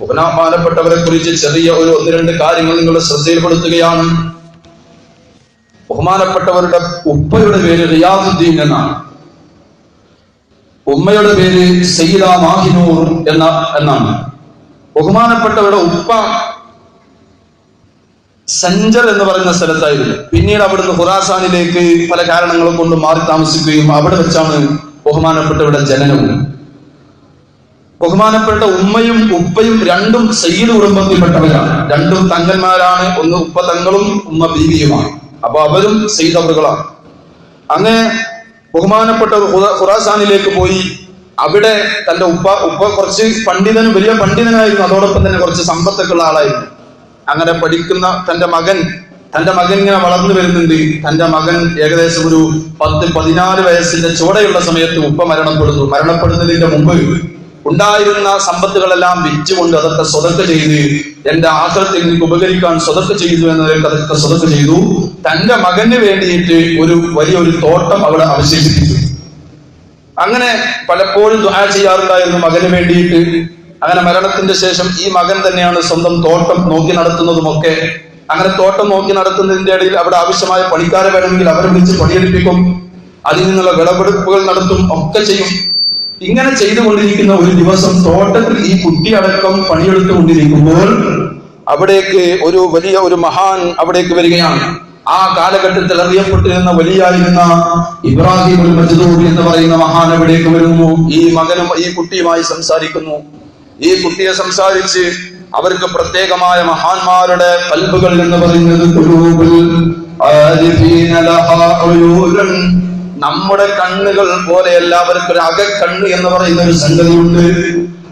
ബഹുമാനപ്പെട്ടവരെ കുറിച്ച് ചെറിയ ഒരു ഒന്ന് രണ്ട് കാര്യങ്ങൾ നിങ്ങൾ ശ്രദ്ധയിൽപ്പെടുത്തുകയാണ്. ബഹുമാനപ്പെട്ടവരുടെ ഉപ്പയുടെ പേര് റിയാദുദ്ദീൻ എന്നാണ്. ഉമ്മയുടെ പേര് സയ്യിദ മാഹിനൂർ എന്ന എന്നാണ്. ബഹുമാനപ്പെട്ടവരുടെ ഉപ്പ സഞ്ചർ എന്ന് പറയുന്ന സ്ഥലത്തായിരുന്നു. പിന്നീട് അവിടുന്ന് ഖുറാസാനിലേക്ക് പല കാരണങ്ങൾ കൊണ്ട് മാറി താമസിക്കുകയും അവിടെ വെച്ചാണ് ബഹുമാനപ്പെട്ടവരുടെ ജനനവും. ബഹുമാനപ്പെട്ട ഉമ്മയും ഉപ്പയും രണ്ടും സയ്യിദ് കുടുംബത്തിൽപ്പെട്ടവരാണ്. രണ്ടും തങ്ങന്മാരാണ്. ഒന്ന് ഉപ്പ തങ്ങളും ഉമ്മ ബീവിയുമാണ്. അപ്പൊ അവരും സയ്യിദ് അവറുകളാണ്. അങ്ങനെ ബഹുമാനപ്പെട്ട ഖുറാസാനിലേക്ക് പോയി. അവിടെ തന്റെ ഉപ്പ ഉപ്പ കുറച്ച് പണ്ഡിതനും വലിയ പണ്ഡിതനായിരുന്നു. അതോടൊപ്പം തന്നെ കുറച്ച് സമ്പത്തൊക്കെ ഉള്ള ആളായിരുന്നു. അങ്ങനെ പഠിക്കുന്ന തന്റെ മകൻ തന്റെ മകൻ ഇങ്ങനെ വളർന്നു വരുന്നുണ്ട്. തന്റെ മകൻ ഏകദേശം ഒരു പത്ത് പതിനാല് വയസ്സിന്റെ ചുവടെയുള്ള സമയത്ത് ഉപ്പ മരണപ്പെടുന്നു. മരണപ്പെടുന്നതിന്റെ മുമ്പ് ഉണ്ടായിരുന്ന സമ്പത്തുകളെല്ലാം വിറ്റുകൊണ്ട് അതൊക്കെ സ്വതക്ക ചെയ്ത് എന്റെ ആശ്രത്തിൽ എനിക്ക് ഉപകരിക്കാൻ സ്വതക്ക ചെയ്തു എന്നതൊക്കെ അതൊക്കെ സ്വതക്ക ചെയ്തു. തന്റെ മകന് വേണ്ടിയിട്ട് ഒരു വലിയൊരു തോട്ടം അവിടെ അവശേഷിപ്പിച്ചു. അങ്ങനെ പലപ്പോഴും ദുആ ചെയ്യാറുണ്ടായിരുന്നു മകന് വേണ്ടിയിട്ട്. അങ്ങനെ മരണത്തിന്റെ ശേഷം ഈ മകൻ തന്നെയാണ് സ്വന്തം തോട്ടം നോക്കി നടത്തുന്നതുമൊക്കെ. അങ്ങനെ തോട്ടം നോക്കി നടത്തുന്നതിന്റെ ഇടയിൽ അവിടെ ആവശ്യമായ പണിക്കാരെ വേണമെങ്കിൽ അവരെ വിളിച്ച് പണിയെടുപ്പിക്കും. അതിൽ നിന്നുള്ള വിളവെടുപ്പുകൾ നടത്തും ഒക്കെ ചെയ്യും. ഇങ്ങനെ ചെയ്തുകൊണ്ടിരിക്കുന്ന ഒരു ദിവസം തോട്ടത്തിൽ ഈ കുട്ടിയടക്കം പണിയെടുത്തുകൊണ്ടിരിക്കുമ്പോൾ അവിടേക്ക് ഒരു വലിയ ഒരു മഹാൻ അവിടേക്ക് വരികയാണ്. ആ കാലഘട്ടത്തിൽ അറിയപ്പെട്ടിരുന്ന വലിയായിരുന്ന ഇബ്രാഹിം ഉൽ മജ്ദൂർ എന്ന് പറയുന്ന മഹാൻ അവിടേക്ക് വരുന്നു. ഈ മകനും ഈ കുട്ടിയുമായി സംസാരിക്കുന്നു. ഈ കുട്ടിയെ സംസാരിച്ച് അവർക്ക് പ്രത്യേകമായ മഹാന്മാരുടെ കൽബുകൾ എന്ന് പറയുന്നത് നമ്മുടെ കണ്ണുകൾ പോലെ എല്ലാവർക്കും ഒരു അകക്കണ്ണ് എന്ന് പറയുന്ന ഒരു സംഗതിയുണ്ട്.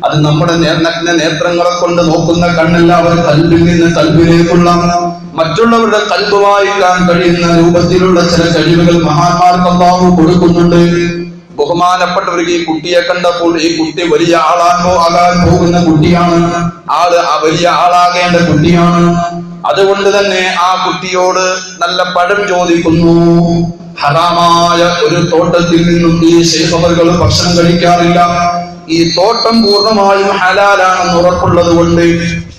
അത് നമ്മുടെ നഗ്ന നേത്രങ്ങളെ കൊണ്ട് നോക്കുന്ന കണ്ണെല്ലാവരും കൽവിൽ നിന്ന് കൽബിലേക്കുള്ള മറ്റുള്ളവരുടെ കൽബ് വായിക്കാൻ കഴിയുന്ന രൂപത്തിലുള്ള ചില കഴിവുകൾ മഹാന്മാർക്ക് അള്ളാഹു കൊടുക്കുന്നുണ്ട്. ബഹുമാനപ്പെട്ടവർക്ക് ഈ കുട്ടിയെ കണ്ടപ്പോൾ ഈ കുട്ടി വലിയ ആളാകോ ആകാൻ പോകുന്ന കുട്ടിയാണ്. ആൾ ആ വലിയ ആളാകേണ്ട കുട്ടിയാണ്. അതുകൊണ്ട് തന്നെ ആ കുട്ടിയോട് നല്ല പഴം ചോദിക്കുന്നു. ഹറാമായ ഒരു തോട്ടത്തിൽ നിന്നും ഈ ശേഖവറുകൾ ഭക്ഷണം കഴിക്കാറില്ല. ഈ തോട്ടം പൂർണമായും ഹലാലാണെന്ന് ഉറപ്പുള്ളത് കൊണ്ട്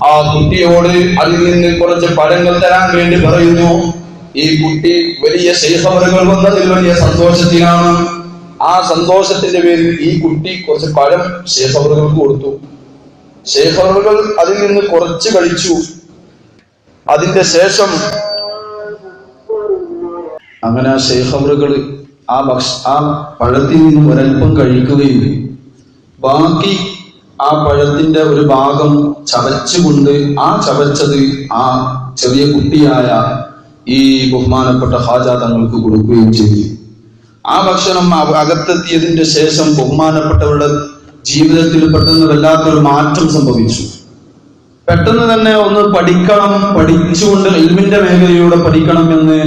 ആ കുട്ടിയോട് അതിൽ നിന്ന് കുറച്ച് പഴങ്ങൾ തരാൻ വേണ്ടി പറയുന്നു. ഈ കുട്ടി വലിയ ശേഖവറുകൾ വന്നതിൽ വലിയ സന്തോഷത്തിലാണ്. ആ സന്തോഷത്തിന്റെ പേരിൽ ഈ കുട്ടി കുറച്ച് പഴം ശേഖവറുകൾക്ക് കൊടുത്തു. ശേഖവറുകൾ അതിൽ നിന്ന് കുറച്ച് കഴിച്ചു. അതിന്റെ ശേഷം അങ്ങനെ ആ ശേഖവറുകൾ ആ ഭക്ഷ ആ പഴത്തിൽ നിന്ന് ഒരൽപ്പം കഴിക്കുകയും ബാക്കി ആ പഴത്തിന്റെ ഒരു ഭാഗം ചവച്ചുകൊണ്ട് ആ ചവച്ചത് ആ ചെറിയ കുട്ടിയായ ഈ ബഹുമാനപ്പെട്ട ഹാജ തങ്ങൾക്ക് കൊടുക്കുകയും ചെയ്തു. ആ ഭക്ഷണം അകത്തെത്തിയതിന്റെ ശേഷം ബഹുമാനപ്പെട്ടവരുടെ ജീവിതത്തിൽ പെട്ടെന്ന് വല്ലാത്തൊരു മാറ്റം സംഭവിച്ചു. പെട്ടെന്ന് തന്നെ ഒന്ന് പഠിക്കണം പഠിച്ചുകൊണ്ട് ഇൽമിന്റെ മേഖലയിലൂടെ പഠിക്കണം എന്ന്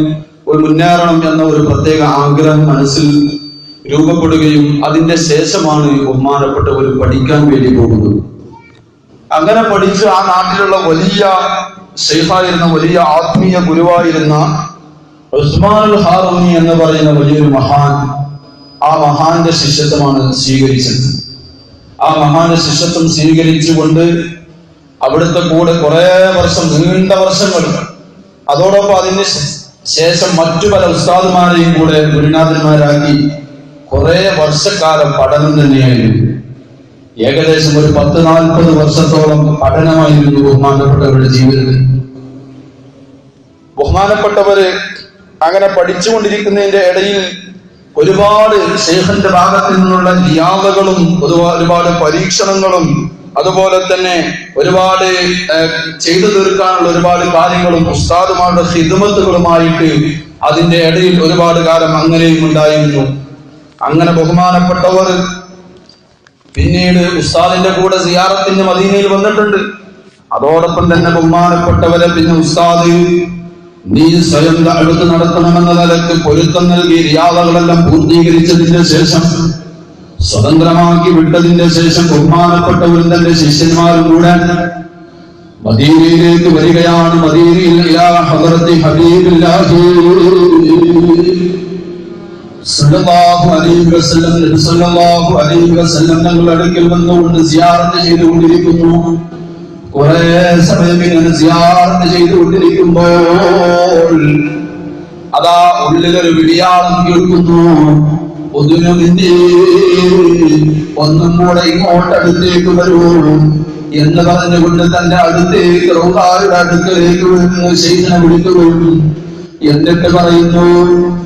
ഒരു മുന്നേറണം എന്ന ഒരു പ്രത്യേക ആഗ്രഹം മനസ്സിൽ രൂപപ്പെടുകയും അതിന്റെ ശേഷമാണ് ബഹുമാനപ്പെട്ടവർ പഠിക്കാൻ വേണ്ടി പോകുന്നത്. അങ്ങനെ പഠിച്ച് ആ നാട്ടിലുള്ള വലിയ സേഫായിരുന്ന വലിയ ആത്മീയ ഗുരുവായിരുന്ന ഉസ്മാൻ ഹാറൂനി എന്ന് പറയുന്ന വലിയൊരു മഹാൻ ആ മഹാന്റെ ശിഷ്യത്വമാണ് സ്വീകരിച്ചത്. ആ മഹാന്റെ ശിഷ്യത്വം സ്വീകരിച്ചുകൊണ്ട് അവിടുത്തെ കൂടെ കുറെ വർഷം നീണ്ട വർഷങ്ങൾ. അതോടൊപ്പം അതിന് ശേഷം മറ്റു പല ഉസ്താദുമാരെയും കൂടെ ഗുരുനാഥന്മാരാക്കി കുറെ വർഷക്കാലം പഠനം തന്നെയായിരുന്നു. ഏകദേശം ഒരു പത്ത് നാൽപ്പത് വർഷത്തോളം പഠനമായിരുന്നു ബഹുമാനപ്പെട്ടവരുടെ ജീവിതത്തിൽ. ബഹുമാനപ്പെട്ടവര് അങ്ങനെ പഠിച്ചുകൊണ്ടിരിക്കുന്നതിന്റെ ഇടയിൽ ഒരുപാട് ശേഖന്റെ ഭാഗത്തു നിന്നുള്ള ഒരുപാ- ഒരുപാട് പരീക്ഷണങ്ങളും അതുപോലെ തന്നെ ഒരുപാട് ചെയ്തു തീർക്കാനുള്ള ഒരുപാട് കാര്യങ്ങളും ഉസ്താദുമാരുടെ ഹിദ്മത്തുകളുമായിട്ട് അതിന്റെ ഇടയിൽ ഒരുപാട് കാലം അങ്ങനെയും ഉണ്ടായിരുന്നു. അങ്ങനെ ബഹുമാനപ്പെട്ടവർ പിന്നീട് ഉസ്താദിന്റെ കൂടെ സിയാറത്തിന് മദീനയിൽ വന്നിട്ടുണ്ട്. അതോടൊപ്പം തന്നെ ബഹുമാനപ്പെട്ടവരെ പിന്നെ ഉസ്താദ് നീ സ്വയം അടുത്ത് നടത്തണമെന്ന നിലയ്ക്ക് പൊരുത്തം നൽകി റിയാദകളെല്ലാം പൂർത്തീകരിച്ചതിന് ശേഷം സ്വതന്ത്രമാക്കി വിട്ടതിന്റെ ശേഷം ബഹുമാനപ്പെട്ടവരും തന്റെ ശിഷ്യന്മാരും കൂടെ മദീനയിലേക്ക് വരികയാണ്. മദീനയിൽ അടുക്കൽ വന്നുകൊണ്ട് സിയാറത്ത് ചെയ്തുകൊണ്ടിരിക്കുന്നു. കുറെ സമയം ഇങ്ങനെ സിയാറത്ത് ചെയ്തുകൊണ്ടിരിക്കുമ്പോൾ അതാ ഉള്ളിലൊരു വിളിയാളം കേൾക്കുന്നു. നിന്നെ ഒന്നും കൂടെ ഇങ്ങോട്ട് അടുത്തേക്ക് വരൂ എന്ന് പറഞ്ഞുകൊണ്ട് തന്റെ അടുത്തേക്ക് റോഹാരുടെ അടുക്കലേക്ക് ശൈഖനെ വിളിക്കുകയും എന്നിട്ട് പറയുന്നു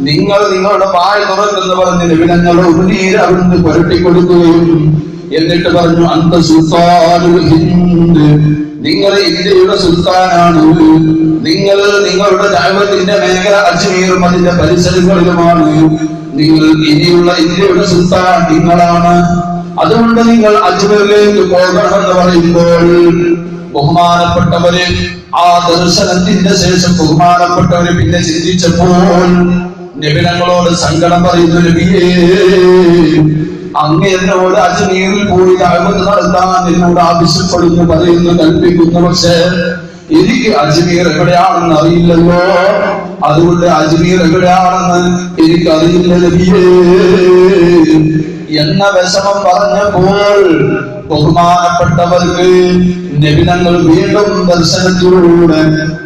നിങ്ങൾ നിങ്ങളുടെ വായ തുറക്കെന്ന് പറഞ്ഞ് നിബിധങ്ങൾ ഉന്നീര് അവിടുന്ന് പുരട്ടിക്കൊടുക്കുകയും എന്നിട്ട് പറഞ്ഞു അന്ത നിങ്ങൾ ഇന്ത്യയുടെ സുൽത്താനാണ്. നിങ്ങൾ നിങ്ങളുടെ ദൈവത്തിന്റെ മേഖല അജ്മീറും അതിന്റെ പരിസരങ്ങളിലുമാണ്. നിങ്ങൾ ഇനിയുള്ള ഇന്ത്യയുടെ സുൽത്താൻ നിങ്ങളാണ്. അതുകൊണ്ട് നിങ്ങൾ അജ്മീറിലേക്ക് പോകണം എന്ന് പറയുമ്പോൾ ബഹുമാനപ്പെട്ടവര് ആ ദർശനത്തിന്റെ ശേഷം ബഹുമാനപ്പെട്ടവര് പിന്നെ ചിന്തിച്ചപ്പോൾ നിബിനങ്ങളോട് സങ്കടം പറയുന്നു നബിയേ അങ്ങ് എന്നോട് അജ്മീറിൽ പോയി അഴിമതി നടത്താൻ എന്നോട് ആവശ്യപ്പെടുന്നു പറയുന്നു കൽപ്പിക്കുന്നു. പക്ഷേ എനിക്ക് അജ്മീർ എവിടെയാണെന്ന് അറിയില്ലല്ലോ. അതുകൊണ്ട് അജ്മീർ എവിടെയാണെന്ന് എനിക്ക് അറിയില്ല എന്ന വിഷമം പറഞ്ഞപ്പോൾ ബഹുമാനപ്പെട്ടവർക്ക് നബിനങ്ങൾ വീണ്ടും ദർശനത്തിലൂടെ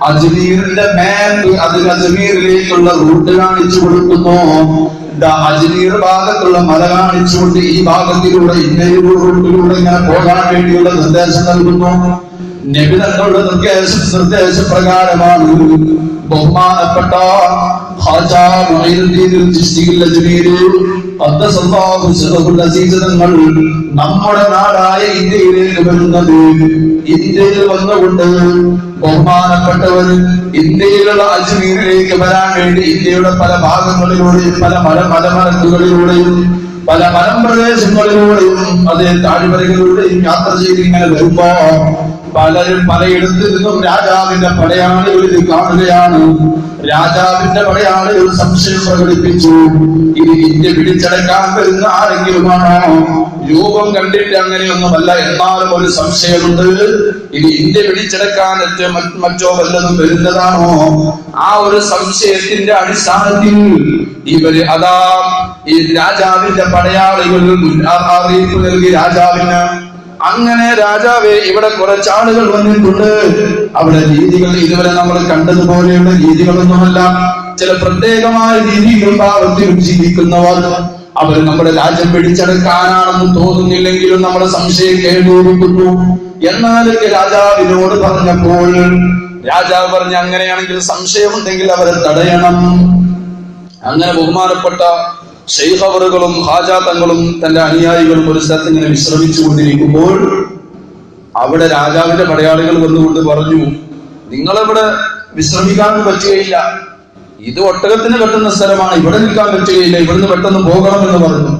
അജ്മീറിന്റെ മാപ്പ് അതിന് അജ്മീറിലേക്കുള്ള റൂട്ട് കാണിച്ചു കൊടുക്കുന്നു. അജ്മീർ ഭാഗത്തുള്ള മല കാണിച്ചുകൊണ്ട് ഈ ഭാഗത്തിലൂടെ ഇന്നയിലൂടെ ഇങ്ങനെ പോകാൻ വേണ്ടിയുള്ള നിർദ്ദേശം നൽകുന്നു. നബിതങ്ങളുടെ നിർദ്ദേശ നിർദ്ദേശപ്രകാരമാണ് ബഹുമാനപ്പെട്ട തങ്ങൾ നമ്മുടെ നാടായ ഇന്ത്യയിലേക്ക് വരുന്നത്. ഇന്ത്യയിൽ വന്നുകൊണ്ട് ബഹുമാനപ്പെട്ടവർ ഇന്ത്യയിലുള്ള അജ്മീരിലേക്ക് വരാൻ വേണ്ടി ഇന്ത്യയുടെ പല ഭാഗങ്ങളിലൂടെയും പല മല മലമരക്കുകളിലൂടെയും പല മലമ്പ്രദേശങ്ങളിലൂടെയും അതേ താഴ്വരകളിലൂടെയും യാത്ര ചെയ്ത് ഇങ്ങനെ വരുമ്പോ പലരും പലയിടത്ത് നിന്നും രാജാവിന്റെ പടയാളികളിൽ കാണുകയാണ്. രാജാവിന്റെ പടയാളികൾ സംശയം പ്രകടിപ്പിച്ചു. ഇനി ഇന്ത്യ പിടിച്ചടക്കാൻ വരുന്ന ആരെങ്കിലുമാണോ? രൂപം കണ്ടിട്ട് അങ്ങനെയൊന്നുമല്ല. എന്നാലും ഒരു സംശയമുണ്ട്. ഇനി ഇന്ത്യ പിടിച്ചെടുക്കാൻ മറ്റോ വല്ലതും വരുന്നതാണോ? ആ ഒരു സംശയത്തിന്റെ അടിസ്ഥാനത്തിൽ ഇവർ അതാ ഈ രാജാവിന്റെ പടയാളികൾ അറിയിപ്പ് നൽകി രാജാവിന് അങ്ങനെ രാജാവേ ഇവിടെ കുറച്ചാളുകൾ വന്നിട്ടുണ്ട്. അവിടെ രീതികൾ ഇതുവരെ നമ്മൾ കണ്ടതുപോലെയുള്ള രീതികളൊന്നുമല്ല. ചില പ്രത്യേകമായ രീതികൾ ഭാവത്തിലും ജീവിക്കുന്നവർ അവർ നമ്മുടെ രാജ്യം പിടിച്ചെടുക്കാനാണെന്ന് തോന്നുന്നില്ലെങ്കിലും നമ്മുടെ സംശയം കേൾക്കുന്നു എന്നാലും രാജാവിനോട് പറഞ്ഞപ്പോൾ രാജാവ് പറഞ്ഞ അങ്ങനെയാണെങ്കിൽ സംശയമുണ്ടെങ്കിൽ അവരെ തടയണം. അങ്ങനെ ബഹുമാനപ്പെട്ട ഷെയ്ഖവറുകളും ഹാജാത്തങ്ങളും തന്റെ അനുയായികളും ഒരു സ്ഥലത്ത് ഇങ്ങനെ വിശ്രമിച്ചു കൊണ്ടിരിക്കുമ്പോൾ അവിടെ രാജാവിന്റെ പടയാളികൾ വന്നുകൊണ്ട് പറഞ്ഞു നിങ്ങളിവിടെ വിശ്രമിക്കാൻ പറ്റുകയില്ല. ഇത് ഒട്ടകത്തിന് കെട്ടുന്ന സ്ഥലമാണ്. ഇവിടെ നിൽക്കാൻ പറ്റുകയില്ല. ഇവിടുന്ന് പെട്ടെന്ന് പോകണമെന്ന് പറഞ്ഞു.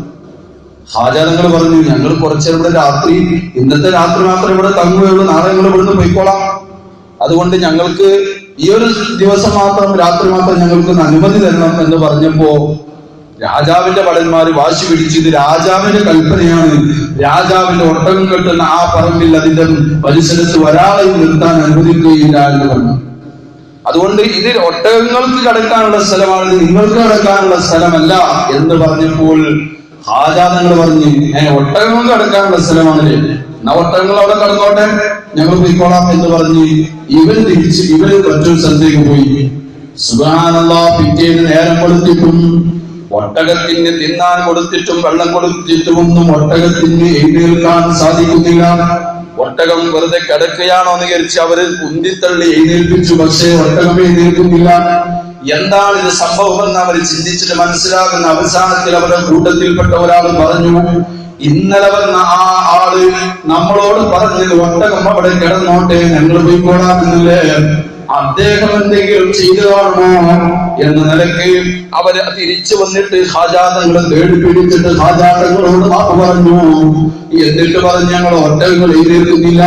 ഹാജാതങ്ങൾ പറഞ്ഞു ഞങ്ങൾ കുറച്ചേരം ഇവിടെ രാത്രി ഇന്നത്തെ രാത്രി മാത്രം ഇവിടെ തങ്ങുകയുള്ളൂ. നാളെ ഞങ്ങൾ ഇവിടുന്ന് പോയിക്കോളാം. അതുകൊണ്ട് ഞങ്ങൾക്ക് ഈ ഒരു ദിവസം മാത്രം രാത്രി മാത്രം ഞങ്ങൾക്ക് അനുമതി തരണം എന്ന് പറഞ്ഞപ്പോ രാജാവിന്റെ ഭടന്മാര് വാശി പിടിച്ച് ഇത് രാജാവിന്റെ കൽപ്പനയാണ്. രാജാവിന്റെ ഒട്ടകം കെട്ടുന്ന ആ പറമ്പിൽ അതിന്റെ പരിസരത്ത് ഒരാളെയും നിർത്താൻ അനുവദിക്കുകയില്ല എന്ന് പറഞ്ഞു. അതുകൊണ്ട് ഇതിൽ ഒട്ടകങ്ങൾക്ക് കടക്കാനുള്ള സ്ഥലമാണ് നിങ്ങൾക്ക് കടക്കാനുള്ള സ്ഥലമല്ല എന്ന് പറഞ്ഞപ്പോൾ ഹാജാതങ്ങൾ പറഞ്ഞു ഞാൻ ഒട്ടകങ്ങൾക്ക് കടക്കാനുള്ള സ്ഥലമാണല്ലേ എന്നാ ഒട്ടകങ്ങൾ അവിടെ കടന്നോട്ടെ? ഞങ്ങൾ പോയിക്കോളാം എന്ന് പറഞ്ഞ് ഇവൻ തിരിച്ച് ഇവർ മറ്റൊരു സ്ഥലത്തേക്ക് പോയി. സുഖാനുള്ള പിറ്റേന്ന് നേരം കൊടുത്തിട്ടും ഒട്ടകത്തിന് തിന്നാൻ കൊടുത്തിട്ടും വെള്ളം കൊടുത്തിട്ടും ഒന്നും ഒട്ടകത്തിന് എഴുന്നേൽക്കാൻ സാധിക്കുന്നില്ല. ഒട്ടകം വെറുതെ കിടക്കുകയാണോ എന്ന് വിചാരിച്ച് അവർ ഉന്തിത്തള്ളി എഴുന്നേൽപ്പിച്ചു. പക്ഷേ ഒട്ടകം എഴുന്നേൽക്കുന്നില്ല. എന്താണ് ഇത് സംഭവം എന്ന് അവർ ചിന്തിച്ചിട്ട് മനസ്സിലാകുന്ന അവസാനത്തിൽ അവരുടെ കൂട്ടത്തിൽപ്പെട്ട ഒരാൾ പറഞ്ഞു ഇന്നലെ വന്ന ആ ആൾ നമ്മളോട് പറഞ്ഞത് ഒട്ടകം അവിടെ കിടന്നോട്ടെ ഞങ്ങൾ പോയിക്കോളാമെന്നില്ലേ? അദ്ദേഹം എന്തെങ്കിലും ചെയ്തു കാണുമോ എന്ന നിലയ്ക്ക് അവർ തിരിച്ചു വന്നിട്ട് ഹാജാതങ്ങളെ തേടി പിടിച്ചിട്ട് ഹാജാതങ്ങളോട് മാപ്പ് പറഞ്ഞു. എന്നിട്ട് പറഞ്ഞു ഞങ്ങൾ ഒറ്റകൾ എഴുതിയിരുന്നില്ല.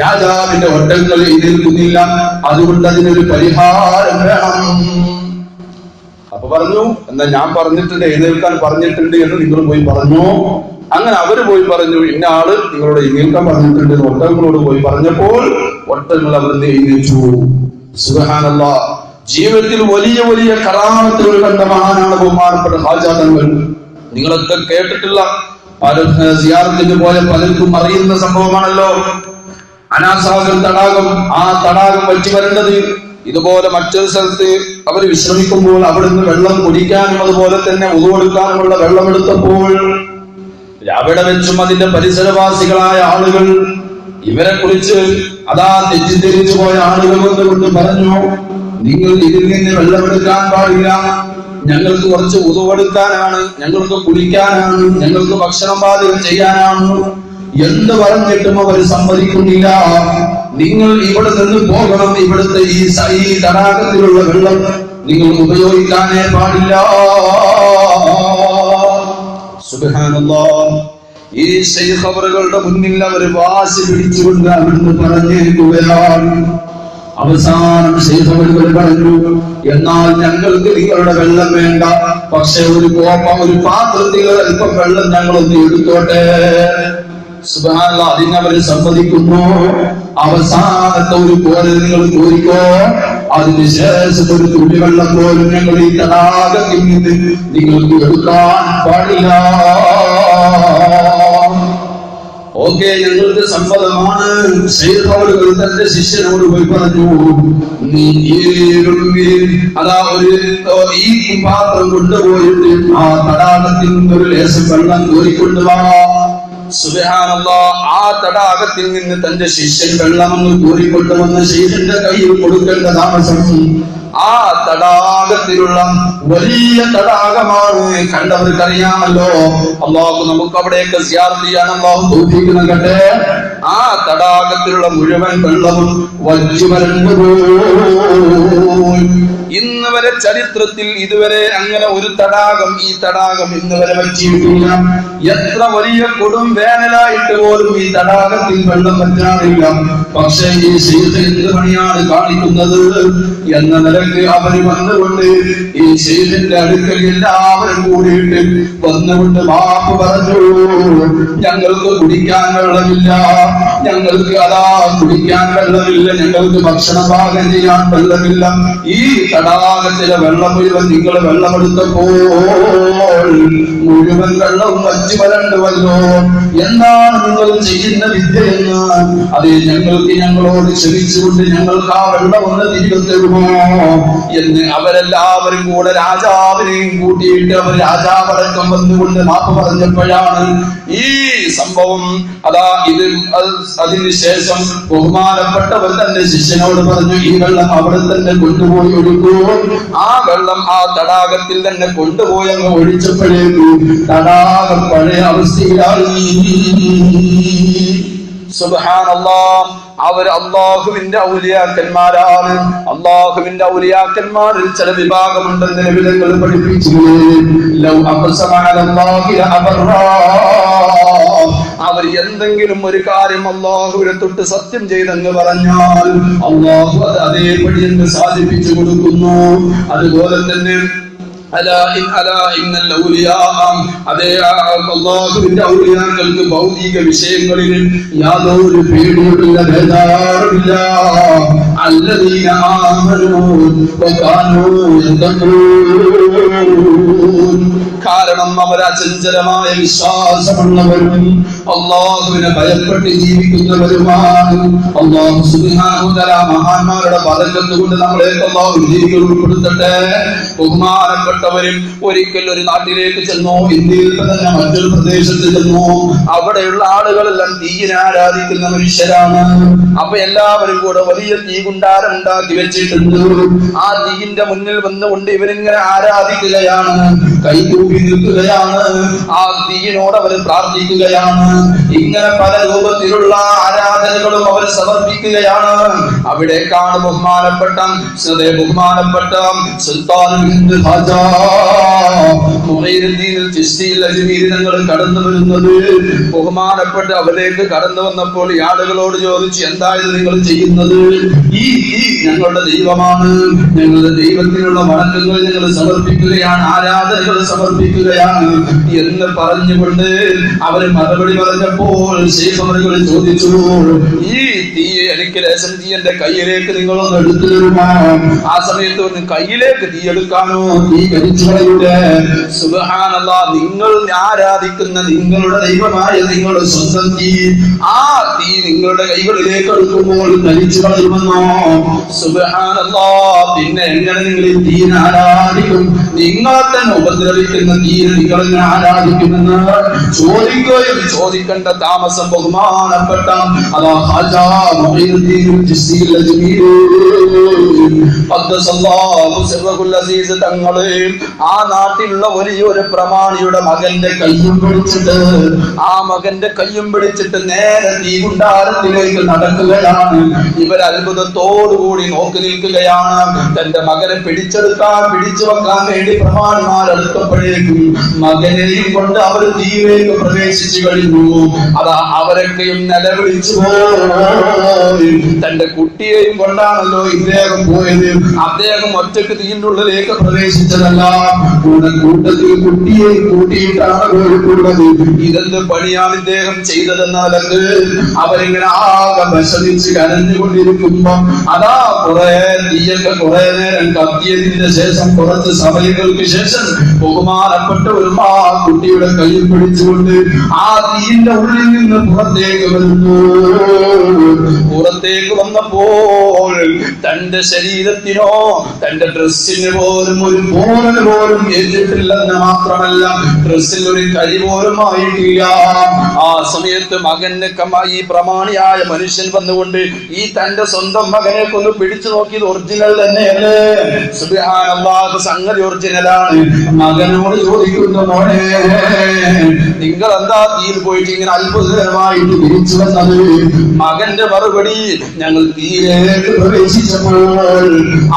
രാജാവിന്റെ ഒറ്റകൾ എഴുതിയിരുന്നില്ല. അതുകൊണ്ട് അതിനൊരു പരിഹാരം വേണം. പറഞ്ഞു എന്നാ ഞാൻ പറഞ്ഞിട്ടുണ്ട് എഴുന്നേൽക്കാൻ പറഞ്ഞിട്ടുണ്ട് എന്ന് നിങ്ങൾ പോയി പറഞ്ഞു. അങ്ങനെ അവർ പോയി പറഞ്ഞു ഇന്ന ആൾ നിങ്ങളോട് എഴുന്നേൽക്കാൻ പറഞ്ഞിട്ടുണ്ട് എന്ന് ഒട്ടകങ്ങളോട് പോയി പറഞ്ഞപ്പോൾ ഒട്ടകങ്ങൾ അവിടുന്ന് എഴുന്നേച്ചു സുഹാനല്ല ജീവിതത്തിൽ വലിയ വലിയ കറാമത്തുകൾ കണ്ട മഹാനാണ് ബഹുമാനപ്പെട്ട ഹാജാതങ്ങൾ നിങ്ങളൊക്കെ കേട്ടിട്ടുള്ള പല പലർക്കും അറിയുന്ന സംഭവമാണല്ലോ. അനാസാഗർ തടാകം ആ തടാകം വച്ചു വരേണ്ടത് ഇതുപോലെ മറ്റൊരു സ്ഥലത്ത് അവർ വിശ്രമിക്കുമ്പോൾ അവിടുന്ന് വെള്ളം കുടിക്കാനും അതുപോലെ തന്നെ ഉതുകൊടുക്കാനുമുള്ള വെള്ളം എടുത്തപ്പോൾ അവിടെ വെച്ചും അതിന്റെ പരിസരവാസികളായ ആളുകൾ ഇവരെ കുറിച്ച് അതാ തെറ്റിദ്ധരിച്ചു പോയ ആളുകൾ കൊണ്ട് പറഞ്ഞു നിങ്ങൾ ഇതിൽ നിന്ന് വെള്ളമെടുക്കാൻ പാടില്ല. ഞങ്ങൾക്ക് കുറച്ച് ഉതുകൊടുക്കാനാണ് ഞങ്ങൾക്ക് കുടിക്കാനാണ് ഞങ്ങൾക്ക് ഭക്ഷണം പാചകം ചെയ്യാനാണ്. എന്ത് പറഞ്ഞിട്ടും അവർ സമ്മതിക്കുന്നില്ല. നിങ്ങൾ ഇവിടെ നിന്ന് പോകണം. ഇവിടുത്തെ ഈ ഈ തടാകത്തിലുള്ള വെള്ളം നിങ്ങൾ ഉപയോഗിക്കാനേ പാടില്ല. ഈ ശൈഖബറുകളുടെ മുന്നിൽ അവർ വാശി പിടിച്ചുകൊണ്ട് അവിടുന്ന് പറഞ്ഞേക്കുകയാണ്. അവസാനം ശൈഖബറുകൾ പറഞ്ഞു എന്നാൽ ഞങ്ങൾക്ക് നിങ്ങളുടെ വെള്ളം വേണ്ട. പക്ഷെ ഒരു കോപ്പം ഒരു പാത്രത്തിൽ അല്പം വെള്ളം ഞങ്ങളൊന്ന് എടുത്തോട്ടെ. സുബ്ഹാനല്ലാഹ് അതിന് അവർ സമ്മതിക്കുന്നു. അവസാനത്തെ ഒരു പോലെ നിങ്ങൾ കോരിക്കോ അതിനുശേഷം ഒരു തുള്ളിവെള്ളം പോലും ഞങ്ങൾ ഈ തടാകത്തിൽ നിന്ന് നിങ്ങൾക്ക് എടുക്കാൻ പാടില്ല. ഓക്കെ ഞങ്ങൾക്ക് സമ്മതമാണ്. ശൈഖവറുകൾ തന്റെ ശിഷ്യനോട് പോയി പറഞ്ഞു നീ അതാ ഒരു ഈ പാത്രം കൊണ്ടുപോയിട്ട് ആ തടാകത്തിൽ നിന്നൊരു ലേശം വെള്ളം കോരിക്കൊണ്ടുവാ ആ തടാകത്തിൽ നിന്ന് തന്റെ ശിഷ്യൻ വെള്ളമെന്ന് കൂറിക്കൊണ്ടുവന്ന ശിഷ്യന്റെ കയ്യിൽ കൊടുക്കേണ്ട താമസം ആ തടാകത്തിലുള്ള വലിയ തടാകമാണ്. കണ്ടവർക്കറിയാമല്ലോ. അള്ളാഹു നമുക്ക് അവിടെയൊക്കെ ചെയ്യാൻ അള്ളാഹു ആ തടാകത്തിലുള്ള മുഴുവൻ വെള്ളവും ഇന്ന് വരെ ചരിത്രത്തിൽ ഇതുവരെ അങ്ങനെ ഒരു തടാകം ഈ തടാകം ഇന്ന് വരെ വച്ചിട്ടില്ല. എത്ര വലിയ കൊടും വേനലായിട്ട് പോലും ഈ തടാകത്തിൽ വെള്ളം പറ്റാറില്ല പക്ഷേ ഈ ശീത എന്ത് പണിയാണ് കാണിക്കുന്നത്? എന്ന നിലയ്ക്ക് അവർ വന്നുകൊണ്ട് ഈ ശീലിന്റെ അടുക്കൽ എല്ലാവരും കൂടിയിട്ട് വന്നുകൊണ്ട് മാപ്പ് പറഞ്ഞു. ഞങ്ങൾക്ക് കുടിക്കാൻ വെള്ളമില്ല. ഞങ്ങൾക്ക് അതാ കുടിക്കാൻ വെള്ളമില്ല. ഞങ്ങൾക്ക് ഭക്ഷണം പാകം ചെയ്യാൻ വെള്ളമില്ല. ഈ തടാകത്തിലെ വെള്ളം മുഴുവൻ നിങ്ങൾ വെള്ളമെടുത്തപ്പോൾ മുഴുവൻ വെള്ളവും വച്ചു വരണ്ടുവല്ലോ. എന്താണ് നിങ്ങൾ ചെയ്യുന്ന വിദ്യ എന്ന് അത് ഞങ്ങൾക്ക് ഞങ്ങളോട് ക്ഷമിച്ചുകൊണ്ട് ഞങ്ങൾക്ക് ആ വെള്ളം ഒന്ന് തിരികെ തരുമോ? എന്ന് അവരെല്ലാവരും കൂടെ രാജാവിനെയും കൂട്ടിയിട്ട് അവർ രാജാവടക്കം വന്നുകൊണ്ട് മാപ്പ് പറഞ്ഞപ്പോഴാണ് ഈ സംഭവം. അതാ ഇത് അത് അതിന് ശേഷം ബഹുമാനപ്പെട്ടവർ തന്റെ ശിഷ്യനോട് പറഞ്ഞു ഈ വെള്ളം അവിടെ തന്നെ കൊണ്ടുപോയി ഒഴുക്കൂ. ആ വെള്ളം ആ തടാകത്തിൽ തന്നെ കൊണ്ടുപോയി അങ്ങ് ഒഴിച്ചപ്പോഴേക്കും തടാകം പഴയ അവസ്ഥയിലായി. സുബ്ഹാനല്ലാഹ് അവർ അള്ളാഹുവിന്റെ ഔലിയാക്കന്മാരാണ്. അള്ളാഹുവിന്റെ ഔലിയാക്കന്മാരിൽ ചില വിഭാഗമുണ്ടെന്ന് നിലവിലങ്ങൾ പഠിപ്പിച്ചു. അവർ എന്തെങ്കിലും ഒരു കാര്യം അള്ളാഹുവിനെ തൊട്ട് സത്യം ചെയ്തെന്ന് പറഞ്ഞാൽ അള്ളാഹു അത് അതേപടി എന്ന് സാധിപ്പിച്ചു കൊടുക്കുന്നു. അതുപോലെ തന്നെ അതേ ആ അല്ലാഹുവിന്റെ ഔലിയാക്കൾക്ക് ഭൗതിക വിഷയങ്ങളിൽ യാതൊരു പേടിയുമില്ല ബേജാറുമില്ല അല്ലദീന ആമനൂ വകാനൂ യത്തഖൂൻ കാരണം അവർ അചഞ്ചലമായ വിശ്വാസമുള്ളവരും അള്ളാഹുവിനെ ഭയപ്പെട്ട് ജീവിക്കുന്നവരുമാണ്. അള്ളാഹു സുബ്ഹാനഹു തആല മഹാന്മാരുടെ പദക്കത്ത് കൊണ്ട് നമ്മളെ അള്ളാഹു വിജയികൾ ഉൾപ്പെടുത്തട്ടെ. ബഹുമാനപ്പെട്ടവരും ഒരിക്കൽ ഒരു നാട്ടിലേക്ക് ചെന്നു ഇന്ത്യയിൽ തന്നെ മറ്റൊരു പ്രദേശത്ത് ചെന്നോ അവിടെയുള്ള ആളുകളെല്ലാം തീയിനെ ആരാധിക്കുന്ന മനുഷ്യരാണ്. അപ്പൊ എല്ലാവരും കൂടെ വലിയ തീ കുണ്ടാരം ഉണ്ടാക്കി വെച്ചിട്ടുണ്ട്? ആ തീയിന്റെ മുന്നിൽ വന്നുകൊണ്ട് ഇവരിങ്ങനെ ആരാധിക്കുകയാണ്. കൈകൂപ്പി നിൽക്കുകയാണ്. ആ തീയിനോട് അവർ പ്രാർത്ഥിക്കുകയാണ്. ഇങ്ങനെ പല രൂപത്തിലുള്ള ആരാധനകളും അവർ സമർപ്പിക്കുകയാണ്. അവിടേക്കാണ് ബഹുമാനപ്പെട്ട സദേ ബഹുമാനപ്പെട്ട സുൽത്താൻ തങ്ങൾ കടന്നു വരുന്നത്. ബഹുമാനപ്പെട്ട് അവരേക്ക് കടന്നു വന്നപ്പോൾ ഈ ആളുകളോട് ചോദിച്ചു എന്താ നിങ്ങൾ ചെയ്യുന്നത്? ഈ ഈ ഞങ്ങളുടെ ദൈവമാണ്. ഞങ്ങളുടെ ദൈവത്തിനുള്ള വണക്കങ്ങൾ ഞങ്ങൾ സമർപ്പിക്കുകയാണ്. ആരാധനകൾ സമർപ്പിക്കുകയാണ്. എന്ന് പറഞ്ഞുകൊണ്ട് അവർ മറുപടി പറഞ്ഞപ്പോൾ ശേഖമറുകൾ ചോദിച്ചു ഈ തീയെ എനിക്ക് രേശം തീ എന്റെ കയ്യിലേക്ക് നിങ്ങളൊന്ന് എടുത്തു തരുമോ? ആ സമയത്ത് ഒന്ന് കയ്യിലേക്ക് തീ എടുക്കാനോ? തീ കരിച്ചു കളയൂടെ നിങ്ങൾ ആരാധിക്കുന്ന നിങ്ങളുടെ ദൈവമായ നിങ്ങളുടെ സ്വന്തം തീ ആ തീ നിങ്ങളുടെ കൈകളിലേക്ക് എടുക്കുമ്പോൾ കരിച്ചു കളയുമെന്നോ? പിന്നെ എങ്ങനെ നിങ്ങൾ ഈ തീനെ ആരാധിക്കും? നിങ്ങളെ തന്നെ ഉപദ്രവിക്കുന്ന തീരെ നിങ്ങൾ ആരാധിക്കുമെന്ന് ചോദിക്കുകയും ചോദിക്കേണ്ട താമസം ബഹുമാനപ്പെട്ട അതാ ഹാജാ തങ്ങൾ ആ നാട്ടിലുള്ള വലിയൊരു പ്രമാണിയുടെ മകന്റെ കയ്യും പിടിച്ചിട്ട് ആ മകന്റെ കയ്യും പിടിച്ചിട്ട് നേരെ തീകുണ്ടാരത്തിലേക്ക് നടക്കുകയാണ്. ഇവർ അത്ഭുതത്തോടുകൂടി നോക്കി നിൽക്കുകയാണ്. തന്റെ മകനെ പിടിച്ചെടുക്കാൻ പിടിച്ചു വെക്കാൻ വേണ്ടി പ്രമാണിമാർ അടുത്തപ്പോഴേക്കും മകനെയും കൊണ്ട് അവർ തീയിലേക്ക് പ്രവേശിച്ചു കഴിഞ്ഞു. അതാ അവരൊക്കെയും നിലവിളിച്ചു തന്റെ കുട്ടിയെയും കൊണ്ടാണല്ലോ ഇദ്ദേഹം പോയത്. അദ്ദേഹം ഒറ്റയ്ക്ക് ഉള്ളിലേക്ക് പ്രവേശിച്ചതല്ല. കൂടെ കൂട്ടത്തിൽ കുട്ടിയെ കൂട്ടിയിട്ടാണ് പോയിട്ടുള്ളത്. ഇതെന്ത് പണിയാണ് ഇദ്ദേഹം ചെയ്തതെന്നാലത് അവരിങ്ങനെ ആകെ വിഷമിച്ച് കരഞ്ഞുകൊണ്ടിരിക്കുമ്പോ അതാ കുറെ തീയൊക്കെ കുറെ നേരം കത്തിയതിന്റെ ശേഷം കുറച്ച് സമയങ്ങൾക്ക് ശേഷം ബഹുമാനപ്പെട്ട ഒരു ആ കുട്ടിയുടെ കയ്യിൽ പിടിച്ചുകൊണ്ട് ആ തീന്റെ ഉള്ളിൽ നിന്ന് പുറത്തേക്ക് വരുന്നു. പുറത്തേക്ക് വന്നപ്പോൾ തന്റെ ശരീരത്തിനോ തന്റെ ഡ്രസ്സിന് പോലും ഒരു പോറൽ പോലും ഏറ്റിട്ടില്ലെന്ന് മാത്രമല്ല ഡ്രസ്സിൽ ഒരു കരി പോലും ആയിട്ടില്ല. ആ സമയത്ത് മകന്റെ കമ ഈ പ്രമാണിയായ മനുഷ്യൻ വന്നുകൊണ്ട് ഈ തന്റെ സ്വന്തം മകനെ കൊന്ന് പിടിച്ചു നോക്കിയത് ഒറിജിനൽ തന്നെയാണ്. സംഗതി ഒറിജിനലാണ് മകനോട് ചോദിക്കുന്നു മോനെ നിങ്ങൾ എന്താ തീയിൽ പോയിട്ട് ഇങ്ങനെ അത്ഭുതകരമായിട്ട് തിരിച്ചു വന്നത്? മകന്റെ മറുപടി ഞങ്ങൾ തീയിലേക്ക് പ്രവേശിച്ചപ്പോൾ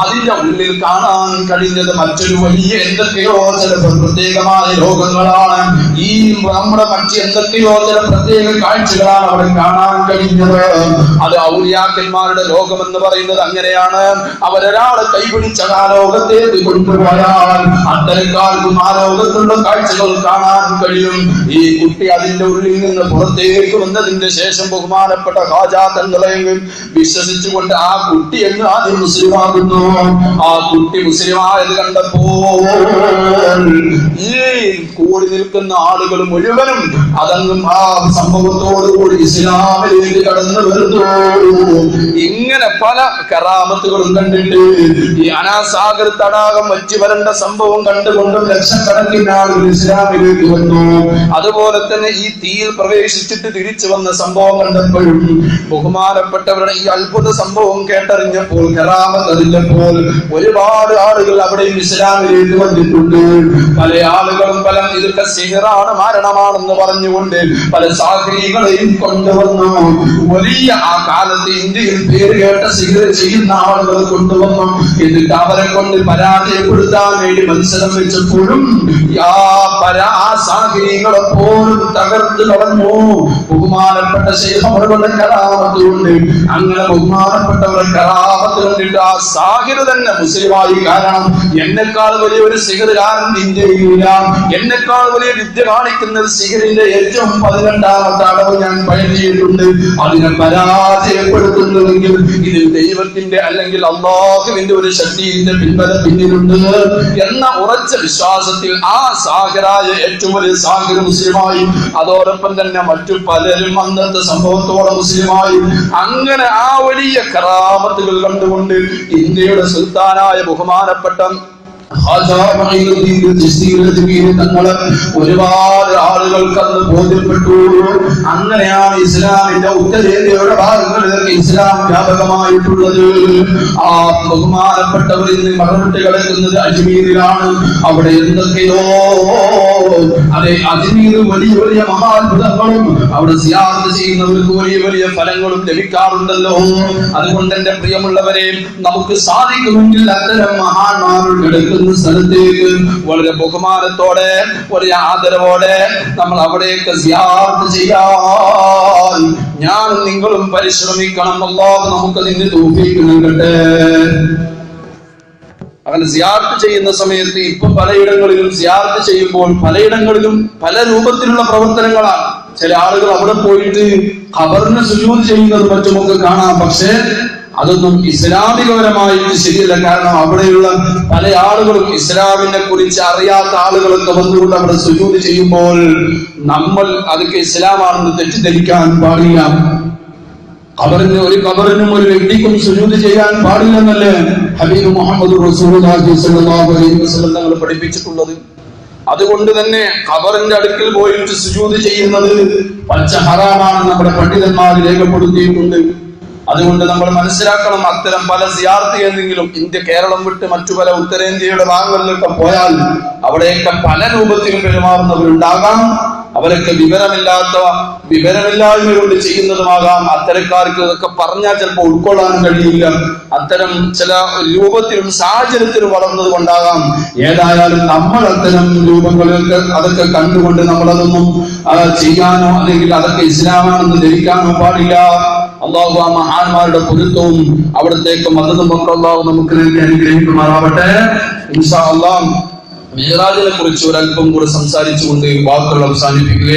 അതിന്റെ ഉള്ളിൽ കാണാൻ കഴിഞ്ഞത് മറ്റൊരു വലിയ എന്തൊക്കെയോ ചില പ്രത്യേകമായ രോഗങ്ങളാണ്. ഈ നമ്മുടെ മറ്റ് എന്തൊക്കെയോ ചില പ്രത്യേക കാഴ്ചകളാണ് അവിടെ കാണാൻ കഴിഞ്ഞത്. അത് ഔര്യാക്കന്മാരുടെ ലോകം എന്ന് പറയുന്നത് അങ്ങനെയാണ്. അവരൊരാളെ കൈപിടിച്ച ആ കൊണ്ടുപോയാൽ അത്തരക്കാർക്കും ആ ലോകത്തുള്ള കാഴ്ചകൾ കാണാൻ കഴിയും. ഈ കുട്ടി അതിന്റെ ഉള്ളിൽ നിന്ന് പുറത്തേക്ക് വന്നതിന്റെ ശേഷം ബഹുമാനപ്പെട്ട ഹാജാതങ്ങളെയും വിശ്വസിച്ചുകൊണ്ട് ആ കുട്ടി എന്ന് ആദ്യം മുസ്ലിമാകുന്നു ആ കുട്ടി മുസ്ലിമായത് കണ്ടപ്പോൾ ഈ കൂടി നിൽക്കുന്ന ആളുകൾ മുഴുവനും അതങ്ങും ആ സംഭവത്തോടു കൂടി ഇസ്ലാമിലേക്ക് കടന്നു വരുന്നു. ഇങ്ങനെ പല കറാമത്തുകളും കണ്ടിട്ട് ഈ അനാസാഗർ തടാകം വച്ചു വരേണ്ട സംഭവം കണ്ടുകൊണ്ടും ലക്ഷക്കണക്കിന് ആളുകൾ ഇസ്ലാമിലേക്ക് വന്നു. അതുപോലെ തന്നെ ഈ തീയിൽ പ്രവേശിച്ചിട്ട് തിരിച്ചു വന്ന സംഭവം കണ്ടപ്പോഴും ബഹുമാനപ്പെട്ടവരുടെ ഈ അത്ഭുത സംഭവം കേട്ടറിഞ്ഞപ്പോൾ കറാമത്ത് അറിഞ്ഞപ്പോൾ ഒരുപാട് ആളുകൾ അവിടെയും ഇസ്ലാമിലേക്ക് വന്നിട്ടുണ്ട്. പല ആളുകളും പല ഇതൊക്കെ സിഹറാണ് മരണമാണെന്ന് പറഞ്ഞുകൊണ്ട് പല സാഹചര്യങ്ങളെയും കൊണ്ടുവന്നു. വലിയ ആ കാലത്ത് ഇന്ത്യയിൽ പേര് കേട്ട ചെയ്യുന്ന ആളുകൾ കൊണ്ടുവന്നു എന്നിട്ട് അവരെ കൊണ്ട് പരാജയപ്പെടുത്താൻ വേണ്ടി മത്സരം വെച്ചപ്പോഴും ആ പരാ ആ പോലും തകർത്ത് കളഞ്ഞു. ബഹുമാനപ്പെട്ട ശേഖമറുകളുടെ കലാപത്ത് കൊണ്ട് അങ്ങനെ ബഹുമാനപ്പെട്ടവരുടെ കലാപത്ത് കണ്ടിട്ട് ആ സാഹിർ തന്നെ മുസ്ലിമായി കാരണം എന്നെക്കാൾ വലിയ ഒരു സിഹറുകാരൻ ഇന്ത്യയിലില്ല എന്നെക്കാൾ വലിയ വിദ്യ കാണിക്കുന്ന സിഹറിന്റെ ഏറ്റവും പതിനെട്ടാമത്തെ ഞാൻ പഴകിയിട്ടുണ്ട് അതിനെ പരാജയപ്പെടുത്തുന്നുവെങ്കിൽ ഇതിൽ ദൈവത്തിന്റെ അല്ലെങ്കിൽ അള്ളാഹുവിന്റെ ഒരു ശക്തിന്റെ പിൻബല പിന്നിലുണ്ട് എന്ന ഉറച്ച വിശ്വാസത്തിൽ ആ സാഗരായ ഏറ്റവും വലിയ സാഗര മുസ്ലിമായി അതോടൊപ്പം തന്നെ മറ്റു പലരും അന്നത്തെ സംഭവത്തോടെ മുസ്ലിമായി. അങ്ങനെ ആ വലിയ കറാമത്തുകൾ കണ്ടുകൊണ്ട് ഇന്ത്യയുടെ സുൽത്താനായ ബഹുമാനപ്പെട്ട തങ്ങൾ ഒരുപാട് ആളുകൾക്ക് അന്ന് അങ്ങനെയാണ് ഇസ്ലാമിന്റെ ഉത്തരേന്ത്യയുടെ ഭാഗങ്ങളിലൊക്കെ ഇസ്ലാം വ്യാപകമായിട്ടുള്ളത്. ആ ബഹുമാനപ്പെട്ടവർ ഇന്ന് മറുപടി കിടക്കുന്നത് അജ്മീരിലാണ് അവിടെ എന്തൊക്കെയോ അതെ അജ്മീർ വലിയ വലിയ മഹാത്ഭുതങ്ങളും അവിടെ സിയാർത്ത് ചെയ്യുന്നവർക്ക് വലിയ വലിയ ഫലങ്ങളും ലഭിക്കാറുണ്ടല്ലോ. അതുകൊണ്ട് എന്റെ പ്രിയമുള്ളവരെ നമുക്ക് സാധിക്കുമെങ്കിൽ അത്തരം മഹാന്മാർ കിടക്കുന്ന സ്ഥലത്തേക്ക് വളരെ ബഹുമാനത്തോടെ ഒരു ആദരവോടെ നമ്മൾ അവിടേക്ക് സിയാർത്ത് ചെയ്യാൻ ഞാൻ നിങ്ങളും പരിശ്രമിക്കണം. അല്ലാഹു നമുക്ക് നിന്നെ നൽകട്ടെ. അങ്ങനെ സിയാർത്ത് ചെയ്യുന്ന സമയത്ത് ഇപ്പൊ പലയിടങ്ങളിലും സിയാർത്ത് ചെയ്യുമ്പോൾ പലയിടങ്ങളിലും പല രൂപത്തിലുള്ള പ്രവർത്തനങ്ങളാണ്. ചില ആളുകൾ അവിടെ പോയിട്ട് ഖബറിന് സുജൂദ് ചെയ്യുന്നത് മറ്റുമൊക്കെ കാണാം. പക്ഷേ അതൊന്നും ഇസ്ലാമികപരമായിട്ട് ശരിയല്ല. കാരണം അവിടെയുള്ള പല ആളുകളും ഇസ്ലാമിനെ കുറിച്ച് അറിയാത്ത ആളുകളൊക്കെ വന്നുകൊണ്ട് അവിടെ സുജൂത് ചെയ്യുമ്പോൾ നമ്മൾ അതൊക്കെ ഇസ്ലാമാണെന്ന് തെറ്റിദ്ധരിക്കാൻ പാടില്ല. കബറിന് ഒരു കബറിനും ഒരു വ്യക്തിക്കും സുജൂത് ചെയ്യാൻ പാടില്ലെന്നല്ലേ ഹബീബ് മുഹമ്മദ് തങ്ങൾ പഠിപ്പിച്ചിട്ടുള്ളത്? അതുകൊണ്ട് തന്നെ ഖബറിന്റെ അടുക്കൽ പോയിട്ട് സുജൂദ് ചെയ്യുന്നത് പച്ച ഹറാമാണ് നമ്മുടെ പണ്ഡിതന്മാർ രേഖപ്പെടുത്തിയിട്ടുണ്ട്. അതുകൊണ്ട് നമ്മൾ മനസ്സിലാക്കണം അത്തരം പല സിയാർത്തി എന്തെങ്കിലും ഇന്ത്യ കേരളം വിട്ട് മറ്റു പല ഉത്തരേന്ത്യയുടെ ഭാഗങ്ങളിലൊക്കെ പോയാൽ അവിടെയൊക്കെ പല രൂപത്തിലും പെരുമാറുന്നവരുണ്ടാകാം. അവരൊക്കെ വിവരമില്ലാത്ത വിവരമില്ലായ്മ കൊണ്ട് ചെയ്യുന്നതുമാകാം. അത്തരക്കാർക്ക് ഇതൊക്കെ പറഞ്ഞാൽ ചിലപ്പോൾ ഉൾക്കൊള്ളാനും കഴിയില്ല. അത്തരം ചില രൂപത്തിലും സാഹചര്യത്തിലും വളർന്നത് കൊണ്ടാകാം. ഏതായാലും നമ്മൾ അത്തരം രൂപങ്ങളിലൊക്കെ അതൊക്കെ കണ്ടുകൊണ്ട് നമ്മളതൊന്നും ചെയ്യാനോ അല്ലെങ്കിൽ അതൊക്കെ ഇസ്ലാമാണെന്ന് ധരിക്കാനോ പാടില്ല. അള്ളാഹു ആ മഹാന്മാരുടെ പൊരുത്തവും അവിടത്തേക്ക് മതം അള്ളാഹു നമുക്ക് നൽകി അനുഗ്രഹിക്കുമാറാവട്ടെ. ഇൻഷാ അള്ളാഹ് കുറിച്ച് ഒരല്പം കൂടെ സംസാരിച്ചുകൊണ്ട് വാക്കുകൾ അവസാനിപ്പിക്കുക